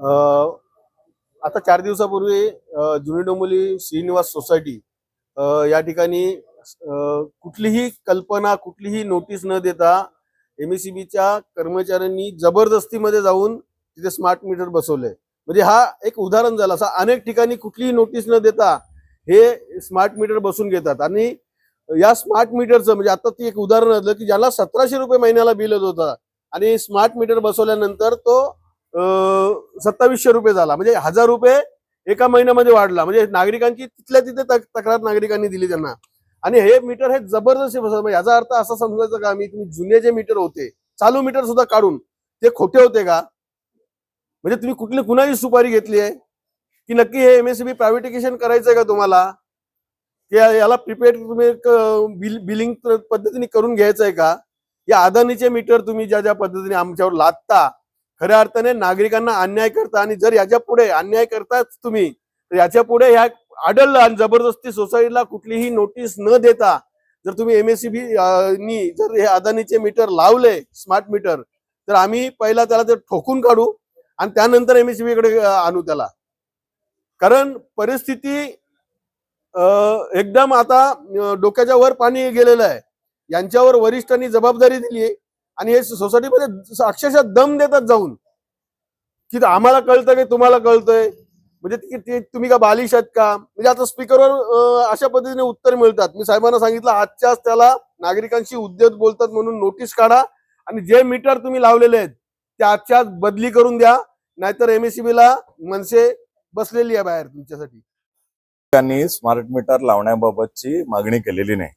आता चार दिवसापूर्वी जुनी डोंबोली श्रीनिवास सोसायटी या ठिकाणी कुठलीही कल्पना कुठलीही नोटीस न देता एमएससीबीच्या कर्मचाऱ्यांनी जबरदस्तीमध्ये जाऊन तिथे स्मार्ट मीटर बसवले म्हणजे हा एक उदाहरण झालं. असं अनेक ठिकाणी कुठलीही नोटीस न देता हे स्मार्ट मीटर बसून घेतात. आणि या स्मार्ट मीटरचं म्हणजे आता ती एक उदाहरण झालं की ज्याला सतराशे रुपये महिन्याला बिल होत होता आणि स्मार्ट मीटर बसवल्यानंतर तो सत्तावीसशे रुपये झाला. म्हणजे हजार रुपये एका महिन्यामध्ये वाढला. म्हणजे नागरिकांची तिथल्या तिथे तक्रार नागरिकांनी दिली त्यांना. आणि हे मीटर हे जबरदस्त बसवलं म्हणजे याचा अर्थ असा समजायचा का आम्ही तुम्ही जुने जे मीटर होते चालू मीटर सुद्धा काढून ते खोटे होते का? म्हणजे तुम्ही कुठली कुणाची सुपारी घेतली आहे? की नक्की हे एमएसबी प्रायव्हेटिकेशन करायचंय का तुम्हाला? की या- याला प्रिपेड तुम्ही बिल बिलिंग पद्धतीने करून घ्यायचंय का? या अदानीचे मीटर तुम्ही ज्या ज्या पद्धतीने आमच्यावर लादता खऱ्या अर्थाने नागरिकांना अन्याय करता आणि जर याच्यापुढे अन्याय करताच तुम्ही तर याच्यापुढे ह्या आढळलं आणि जबरदस्ती सोसायटीला कुठलीही नोटीस न देता जर तुम्ही एमएससीबी नी जर हे अदानीचे मीटर लावले स्मार्ट मीटर तर आम्ही पहिला त्याला ते ठोकून काढू आणि त्यानंतर एमएससीबी कडे आणू त्याला. कारण परिस्थिती एकदम आता डोक्याच्या वर पाणी गेलेलं आहे. यांच्यावर वरिष्ठांनी जबाबदारी दिली आहे आणि हे सोसायटीमध्ये अक्षरशः दम देतात जाऊन. की आम्हाला कळतं की तुम्हाला कळतंय. म्हणजे तुम्ही का बालिश आहेत का? म्हणजे आता स्पीकरवर अशा पद्धतीने उत्तर मिळतात. मी साहेबांना सांगितलं आजच्याच त्याला नागरिकांशी उद्योग बोलतात म्हणून नोटीस काढा आणि जे मीटर तुम्ही लावलेले आहेत ते आजच्या आज बदली करून द्या. नाहीतर एमएससीबी ला मनसे बसलेली आहे बाहेर तुमच्यासाठी. त्यांनी स्मार्ट मीटर लावण्याबाबतची मागणी केलेली नाही.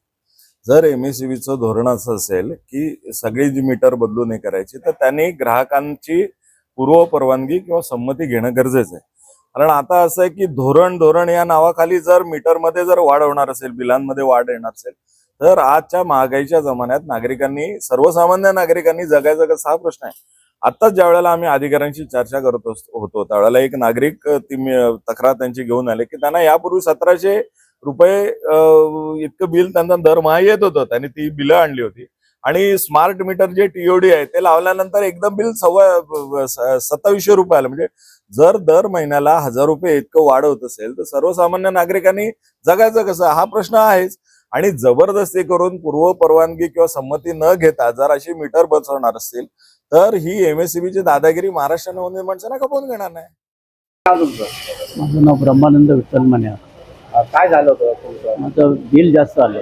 जर एम एस सी बीचं धोरण असं असेल की सगळी जी मीटर बदलून हे करायची तर त्यांनी ग्राहकांची पूर्व परवानगी किंवा संमती घेणं गरजेचं आहे. कारण आता असं आहे की धोरण धोरण या नावाखाली जर मीटरमध्ये जर वाढ होणार असेल बिलांमध्ये वाढ येणार असेल तर आजच्या महागाईच्या जमान्यात नागरिकांनी सर्वसामान्य नागरिकांनी जगायचा कसा हा प्रश्न आहे. आत्ताच ज्या वेळेला आम्ही अधिकाऱ्यांशी चर्चा करत असतो- होतो त्यावेळेला एक नागरिक ती तक्रार त्यांची घेऊन आले की त्यांना यापूर्वी सतराशे रुपये इतकं बिल त्यांना दरमहा येत होतं त्यांनी ती बिलं आणली होती. आणि स्मार्ट मीटर जे टीओडी आहे ते लावल्यानंतर एकदम बिल सव्वा सत्तावीसशे रुपये आलं म्हणजे जर दर महिन्याला हजार रुपये इतकं वाढ होत असेल तर सर्वसामान्य नागरिकांनी जगायचं कसं? हा प्रश्न आहेच. आणि जबरदस्ती करून पूर्व परवानगी किंवा संमती न घेता जर अशी मीटर बसवणार असतील तर ही एमएससीबीची दादागिरी महाराष्ट्र नवनिर्माण सेना कपवून घेणार नाही. माझं नाव ब्रह्मानंद विठ्ठल म्हणे काय झालं होतं तुमचं? माझं बिल जास्त आलं.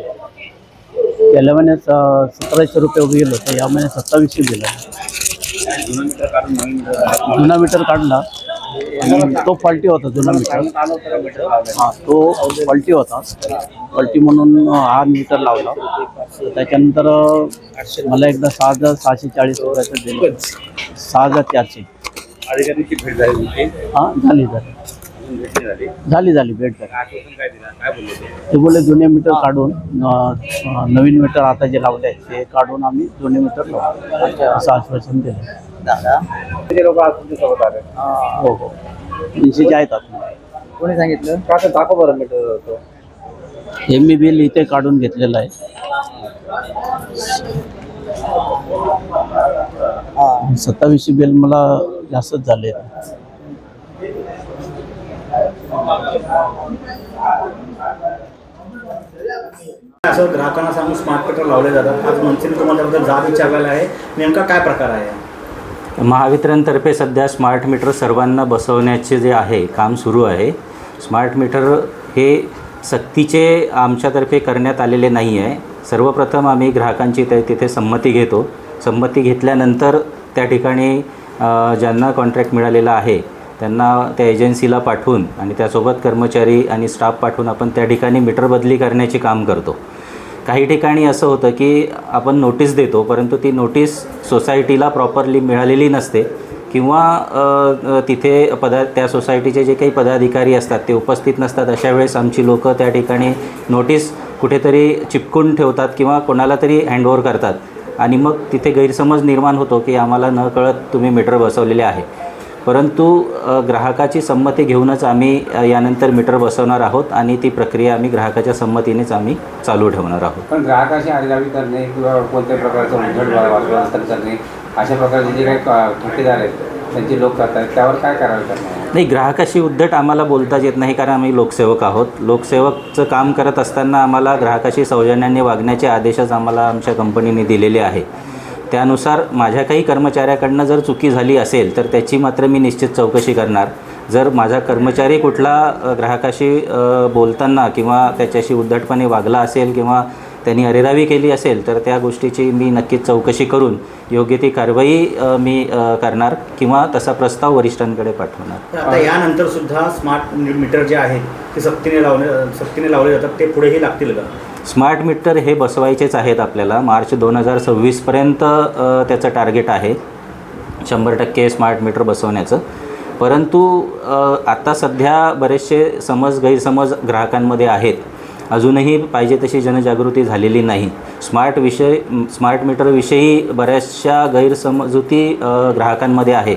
गेल्या महिन्यात अं, सतराशे रुपये बिल होतं. या महिन्यात सत्तावीसशे बिल आहे जुनं मीटर नवीन. जुना काढला. आणि तो फॉल्टी होता जुना मीटर. सांगण्यात आलं होतं का मीटर लावलं? हा तो फॉल्टी होता. फॉल्टी म्हणून हा मीटर लावला. त्याच्यानंतर अं, मला एकदा सहा हजार सहाशे चाळीस रुपयाचं बिल सहा हजार चारशे. अधिकाऱ्यांची भेट झाली हा झाली. झाली. झाली भेट झाली. ते? बोलले जुने मीटर काढून नवीन मीटर आता जे लावले आहेत ते काढून आम्ही जुने मीटर लावू. असं आश्वासन दिलं. हो हो. तीनशेचे आहेत आता. कोणी सांगितलं? का दाखव बरं मीटर होतं हे मी बिल इथे काढून घेतलेलं आहे. सत्तावीसशे बिल मला जास्तच झाले असं ग्राहकांना सांगून स्मार्ट मीटर लावले जातात. आज मनसेने तुम्हाला त्याबद्दल जाब विचारलेला आहे. नेमका काय प्रकार आहे? महावितरणतर्फे सध्या स्मार्ट मीटर सर्वांना बसवण्याचे जे आहे काम सुरू आहे. स्मार्ट मीटर हे सक्तीचे आमच्यातर्फे करण्यात आलेले नाही आहे. सर्वप्रथम आम्ही ग्राहकांची ते तिथे संमती घेतो. संमती घेतल्यानंतर त्या ठिकाणी ज्यांना कॉन्ट्रॅक्ट मिळालेला आहे त्यांना त्या एजन्सीला पाठवून आणि त्यासोबत कर्मचारी आणि स्टाफ पाठवून आपण त्या ठिकाणी मीटर बदली करण्याचे काम करतो. काही ठिकाणी असं होतं की आपण नोटीस देतो परंतु ती नोटीस सोसायटीला प्रॉपरली मिळालेली नसते किंवा तिथे पदा त्या सोसायटीचे जे काही पदाधिकारी असतात ते उपस्थित नसतात. अशा वेळेस आमची लोकं त्या ठिकाणी नोटीस कुठेतरी चिपकून ठेवतात किंवा कोणाला तरी हँडओव्हर करतात. आणि मग तिथे गैरसमज निर्माण होतो की आम्हाला न कळत तुम्ही मीटर बसवलेले आहे. परंतु ग्राहकाची संमती घेऊनच आम्ही यानंतर मीटर बसवणार आहोत आणि ती प्रक्रिया आम्ही ग्राहकाच्या संमतीनेच आम्ही चालू ठेवणार आहोत. पण ग्राहकाशी आडलावी करणे किंवा कोणत्याही प्रकारचं वागणूक करणे अशा प्रकारचे जे काही ठेकेदार आहेत त्यांची लोक करतात त्यावर काय करणार? नाही ग्राहकाशी उद्धट आम्हाला बोलताच येत नाही कारण आम्ही लोकसेवक आहोत. लोकसेवकचं काम करत असताना आम्हाला ग्राहकाशी सौजन्याने वागण्याचे आदेशच आम्हाला आमच्या कंपनीने दिलेले आहे. त्यानुसार माझ्या काही कर्मचाऱ्याकडनं जर चुकी झाली असेल तर त्याची मात्र मी निश्चित चौकशी करणार. जर माझा कर्मचारी कुठला ग्राहकाशी बोलताना किंवा त्याच्याशी उद्धटपणे वागला असेल किंवा त्यांनी अरेरावी केली असेल तर त्या गोष्टीची मी नक्कीच चौकशी करून योग्य ती कारवाई मी करणार किंवा तसा प्रस्ताव वरिष्ठांकडे पाठवणार. आता यानंतर सुद्धा स्मार्ट मीटर जे आहेत ते सक्तीने लावले सक्तीने लावले जातात ते पुढेही लागतील का? स्मार्ट मीटर हे बसवायचेच आहेत आपल्याला. मार्च दोन हजार सव्वीसपर्यंत त्याचं टार्गेट आहे. शंभर टक्के स्मार्ट मीटर बसवण्याचं. परंतु आत्ता सध्या बरेचसे समज गैरसमज ग्राहकांमध्ये आहेत. अजूनही पाहिजे तशी जनजागृती झालेली नाही. स्मार्ट विषय स्मार्ट मीटरविषयी बऱ्याचशा गैरसमजुती ग्राहकांमध्ये आहे.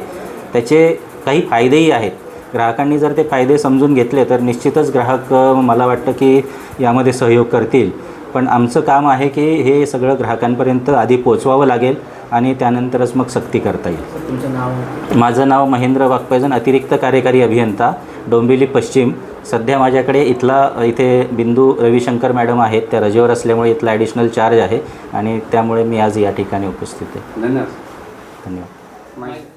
त्याचे काही फायदेही आहेत. ग्राहकांनी जर ते फायदे समजून घेतले तर निश्चितच ग्राहक मला वाटतं की यामध्ये सहयोग करतील. पण आमचं काम आहे की हे सगळं ग्राहकांपर्यंत आधी पोचवावं लागेल आणि त्यानंतरच मग सक्ती करता येईल. तुमचं नाव? माझं नाव महेंद्र वाघपायजन अतिरिक्त कार्यकारी अभियंता डोंबिवली पश्चिम. सध्या माझ्याकडे इथला इथे बिंदू रविशंकर मॅडम आहेत. त्या रजेवर असल्यामुळे इथला ॲडिशनल चार्ज आहे आणि त्यामुळे मी आज या ठिकाणी उपस्थित आहे. धन्यवाद. धन्यवाद.